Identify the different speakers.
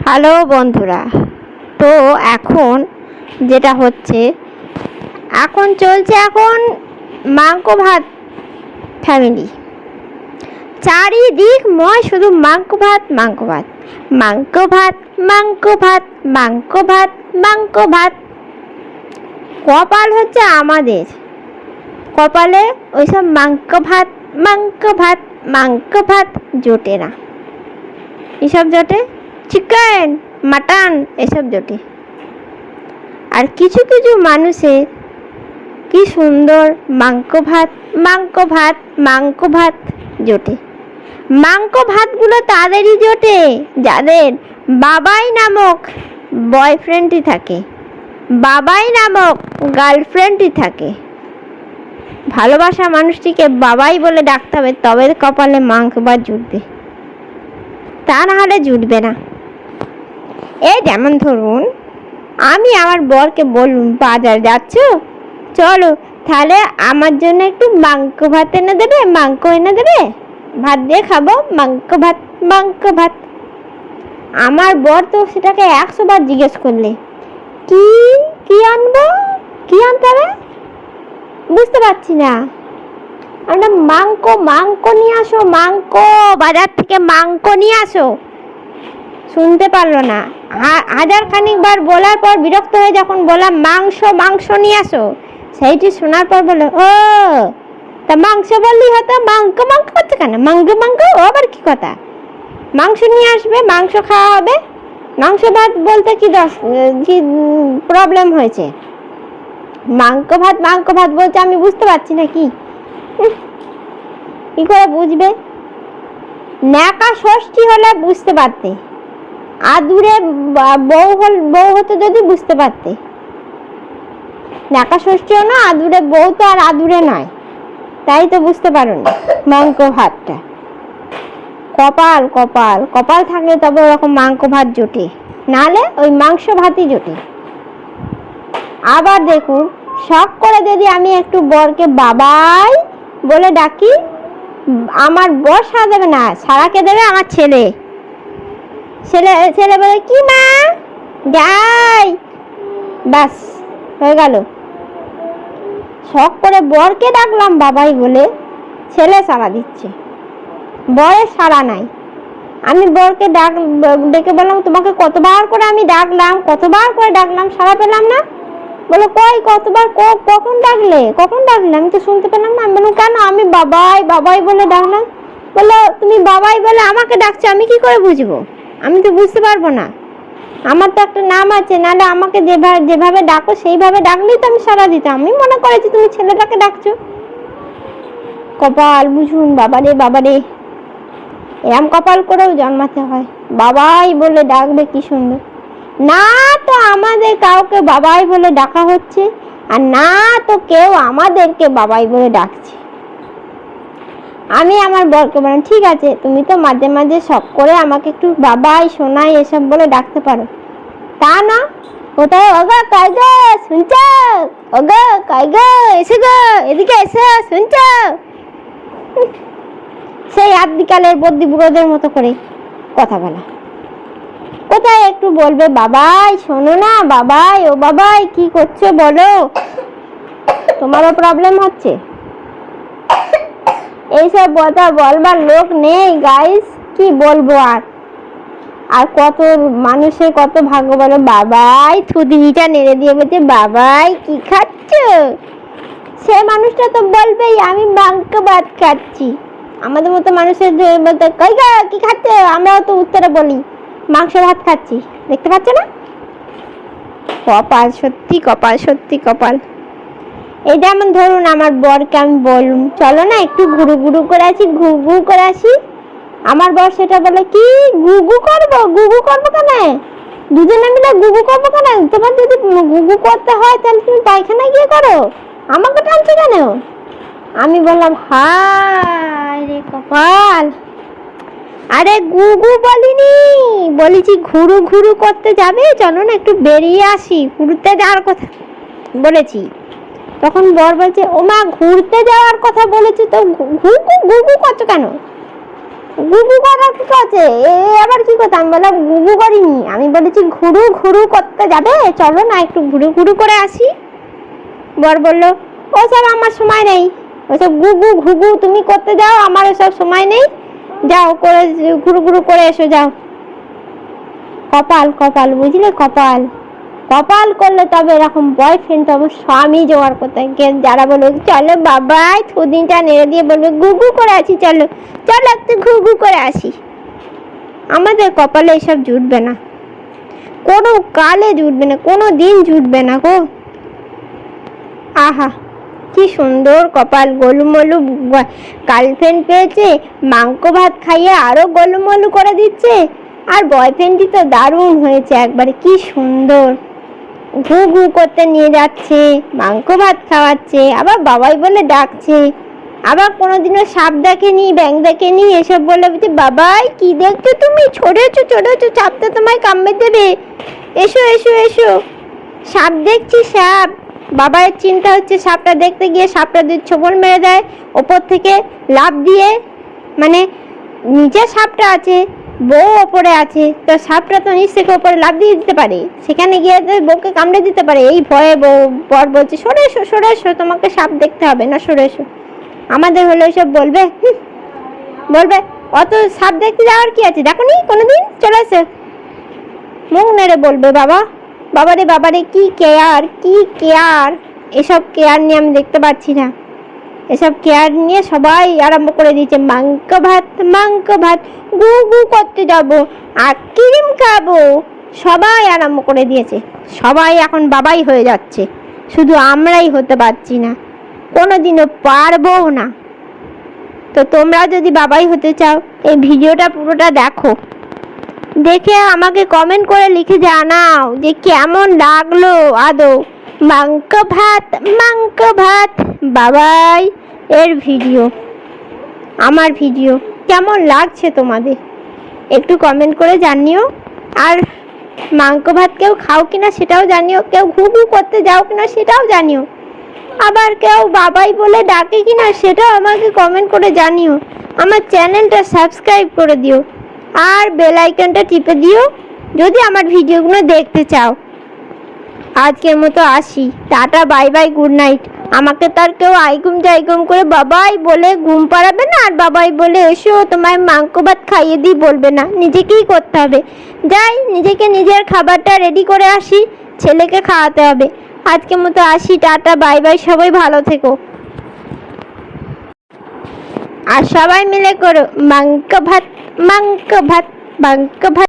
Speaker 1: Hello বন্ধুরা, তো এখন যেটা হচ্ছে, এখন চলছে এখন মাংস ভাত ফ্যামিলি চারিদিক ময় শুধু মাংস ভাত মাংস ভাত মাংস ভাত মাংস ভাত মাংস ভাত মাংস ভাত। কপাল হচ্ছে আমাদের, কপালে ওইসব মাংস ভাত মাংস ভাত মাংস ভাত জোটে না। এসব জোটে? চিকেন, মাটন, এসব জোটে। আর কিছু কিছু মানুষের কি সুন্দর মাংস ভাত মাংস ভাত মাংস ভাত জোটে। মাংস ভাতগুলো তাদেরই জোটে, যাদের বাবাই নামক বয়ফ্রেন্ডই থাকে। বাবাই নামক গার্লফ্রেন্ডই থাকে। ভালোবাসা মানুষটিকে বাবাই বলে ডাকতে হবে, তবে কপালে মাংস ভাত জুটবে। তা না হলে জুটবে না। এই যেমন ধরুন, আমি আমার বরকে বলুন, বাজার যাচ্ছ? চলো, তাহলে আমার জন্য একটু মাংস ভাত এনে দেবে, মাংস এনে দেবে? ভাত দিয়ে খাব, মাংস ভাত মাংস ভাত। আমার বর তো সেটাকে একশো বার জিজ্ঞেস করলে, কি কি আনব? কি আনতে হবে? বুঝতে পারছি না। আমরা মাংস মাংস নিয়ে আসো, মাংস, বাজার থেকে মাংস নিয়ে আসো। শুনতে পারল না। হাজার খানিক বার বলার পর বিরক্ত হয়ে যখন বললাম, মাংস মাংস নিয়ে আসো। সেইটি শোনার পর বলল, ও, তা মাংস বললি হতো মাংস মাংস করছে কেন? মাংস মাংস? ও আবার কি কথা? মাংস নিয়ে আসবে, মাংস খাওয়া হবে। মাংস ভাত বলতে কি দশ, কি প্রবলেম হয়েছে? মাংস ভাত মাংস ভাত বলছে আমি বুঝতে পারছি না কি? কি করে বুঝবে? ন্যাকা ষষ্ঠী হলে বুঝতে পারতে। আদুরে বউ হল বউ হতে যদি বুঝতে পারতে। ন্যাকা ষষ্ঠীও না, আদুরে বউ তো আর আদুরে নয়। তাই তো বুঝতে পারো না মাংস ভাতটা। কপাল কপাল। কপাল থাকলে তবে ওরকম মাংস ভাত জোটে। নাহলে ওই মাংস ভাতই জোটে। আবার দেখুন, শখ করে যদি আমি একটু বরকে বাবাই বলে ডাকি, আমার বর সারা দেবে না, সারাকে দেবে আমার ছেলে। ছেলে ছেলে বলে, কি মা? যাই। ব্যাস, হয়ে গেল। শখ করে বরকে ডাকলাম বাবাই বলে, ছেলে সারা দিচ্ছে। বরের সারা নাই। আমি বরকে ডাক ডেকে বললাম, তোমাকে কতবার করে আমি ডাকলাম? কতবার করে ডাকলাম? সারা পেলাম না? বলো, কই, কতবার? কখন ডাকলে? কখন ডাকলে? আমি তো শুনতে পেলাম না। আমি বললাম, কেন? আমি বাবাই বাবাই বলে ডাকলাম। বলল, তুমি বাবাই বলে আমাকে ডাকছো, আমি কি করে বুঝব? আমি তো বুঝতে পারব না। আমার তো একটা নাম আছে, নাহলে আমাকে যেভাবে যেভাবে ডাকো, সেইভাবে ডাকলেই তো আমি সারা দিতাম। আমি মনে করেছি তুমি ছেলেটাকে ডাকছো। কপাল বুঝুন, বাবারে বাবারে। এরম কপাল করেও জন্মাতে হয়। বাবাই বলে ডাকবে কি সুন্দর। না তো আমাদের কাউকে বাবাই বলে ডাকা হচ্ছে, আর না তো কেউ আমাদেরকে বাবাই বলে ডাকছে। আমি আমার বরকে বললাম, ঠিক আছে, তুমি তো মাঝে মাঝে শখ করে আমাকে একটু বাবাই, সোনাই এসব বলে ডাকতে পারো। তা না কোথায় ওগো, কই গো, শুনছ? ওগো, কই গো, এসে গো, এদিকে এসো, শুনছ? সেই আট বিকালের বদ্যি বুড়োদের মতো করে কথা বলা। কোথায় একটু বলবে, বাবাই, শোনো না, বাবাই, ও বাবাই, কি করছ বলো? তোমারও প্রবলেম হচ্ছে? এইসব কথা বলবার লোক নেই গাইস কি বলব আর? আর কত মানুষের কত ভাগ্য বলো? বাবাই থুদিটা নেড়ে দিয়ে বলছে, বাবাই, কি খাচ্ছ? সে মানুষটা তো বলবেই, আমি মাংস ভাত খাচ্ছি। আমাদের মতো মানুষের বলতে, কই গা, কি খাচ্ছ? আমরাও তো উত্তরে বলি, মাংস ভাত খাচ্ছি। দেখতে পাচ্ছ না? কপাল সত্যি কপাল সত্যি, কপাল। এই যেমন ধরুন, আমার বরকে আমি বলুন? চলো না, একটু ঘুরু ঘুরু করে আসি, ঘু ঘু করে আসি। আমার বর সেটা বলে, কি? গুগু করব? গুগু করব কেন? দুজনে মিলে গুগু করব কেন? তোমার যদি গুগু করতে হয়, তাহলে তুমি পায়খানায় গিয়ে করো। আমাকে টানছো কেন? আমি বললাম, হায় রে কপাল! আরে গুগু বলিনি। বলেছি, ঘুরু ঘুরু করতে যাবে? চলো না, একটু বেরিয়ে আসি। ঘুরতে যাওয়ার কথা বলেছি। তখন বর বলছে ও মা ঘুরতে যাওয়ার কথা বলেছি তো ঘুঘু ঘুঘু করছ কেন? গুগু করা কি আছে? এ আবার কি কথা? আমি বললাম গুগু করিনি। আমি বলেছি, ঘুরু ঘুরু করতে যাবে? চলো না একটু ঘুরু ঘুরু করে আসি। বর বলল, ওসব আমার সময় নেই। ওসব গুগু ঘুগু তুমি করতে যাও, আমার ওসব সময় নেই। যাও করে, ঘুরু ঘুরু করে এসো, যাও। কপাল কপাল, বুঝলে কপাল? কপাল করলে তবে এরকম বয়ফ্রেন্ড তবে স্বামী জোগাড় করতে গে যারা বলবে চলো বাবা থুদিনটা নেড়ে দিয়ে বলবে গুগু করে আসি, চলো চলো একটু ঘুঘু করে আসি। আমাদের কপালে এসব জুটবে না। কোনো কালে জুটবে না, কোনো দিন জুটবে না গো। আহা, কি সুন্দর কপাল, গোলুমলু গার্লফ্রেন্ড পেয়েছে, মাংস ভাত খাইয়ে আরও গোলুমলু করে দিচ্ছে, আর বয়ফ্রেন্ডটি তো দারুণ হয়েছে একবারে, কি সুন্দর। ঘু ঘু করতে নিয়ে যাচ্ছে, মাংস ভাত খাওয়াচ্ছে, আবার বাবাই বলে ডাকছে। আবার কোনোদিনও সাপ দেখেনি ব্যাং দেখেনি, এসব বলে বলছে, বাবাই, কি দেখছ তুমি? ছোটেছো ছোটেছো সাপটা তোমায় কামড়ে দেবে। এসো এসো এসো। সাপ দেখছি, সাপ। বাবার চিন্তা হচ্ছে, সাপটা দেখতে গিয়ে সাপটা যদি ছোবল মেরে দেয়, ওপর থেকে লাফ দিয়ে মানে নিচে সাপটা আছে। বউ ওপরে আছে তো সাপটা তো থেকে ওপরে লাফ দিয়ে দিতে পারে। সেখানে গিয়ে বউকে কামড়ে দিতে পারে, এই ভয়ে বউ, বর বলছে, সরে এসো সরে এসো, তোমাকে সাপ দেখতে হবে না, সরে এসো। আমাদের হলে সব বলবে? বলবে, অত সাপ দেখতে যাওয়ার কি আছে? দেখো নি, কোনোদিন চলে এসো। মুখ নেড়ে বলবে, বাবা, বাবারে বাবারে, কি কেয়ার কি কেয়ার? এসব কেয়ার নিয়ে আমি দেখতে পাচ্ছি না। এসব কেয়ার নিয়ে সবাই আরম্ভ করে দিয়েছে। মাংস ভাত মাংস ভাত, গু গু করতে যাব আর ক্রিম খাব। সবাই আরম্ভ করে দিয়েছে। সবাই এখন বাবাই হয়ে যাচ্ছে। শুধু আমরাই হতে পারছি না। কোনোদিনও পারব না। তো তোমরা যদি বাবাই হতে চাও, এই ভিডিওটা পুরোটা দেখো। দেখে আমাকে কমেন্ট করে লিখে জানাও যে কেমন লাগল আদৌ। মাংস ভাত মাংস ভাত। বাবাই। এর ভিডিও, আমার ভিডিও, কেমন লাগছে তোমাদের? একটু কমেন্ট করে জানিও। আর মাংস ভাত কেউ খাও কিনা সেটাও জানিও। কেউ ঘুঘু করতে যাও কিনা সেটাও জানিও। আবার কেউ বাবাই বলে ডাকে কিনা সেটাও আমাকে কমেন্ট করে জানিও। আমার চ্যানেলটা সাবস্ক্রাইব করে দিও। আর বেল আইকনটা টিপে দিও, যদি আমার ভিডিওগুলো দেখতে চাও। আজকের মতো আসি। Tata bye bye good night আমাকে তার কেউ আইগুম জাইগুম করে বাবাই বলে ঘুম পাড়াবে না, আর বাবাই বলে, এসো, তোমায় মাংস ভাত খাইয়ে দিই, বলবে না। নিজেকেই করতে হবে। যাই, নিজেকে নিজের খাবারটা রেডি করে আসি, ছেলেকে খাওয়াতে হবে। আজকে মতো আসি, টাটা, বাই বাই, সবাই ভালো থেকো। আর সবাই মিলে করো, মাংস ভাত মাংস ভাত মাংস ভাত।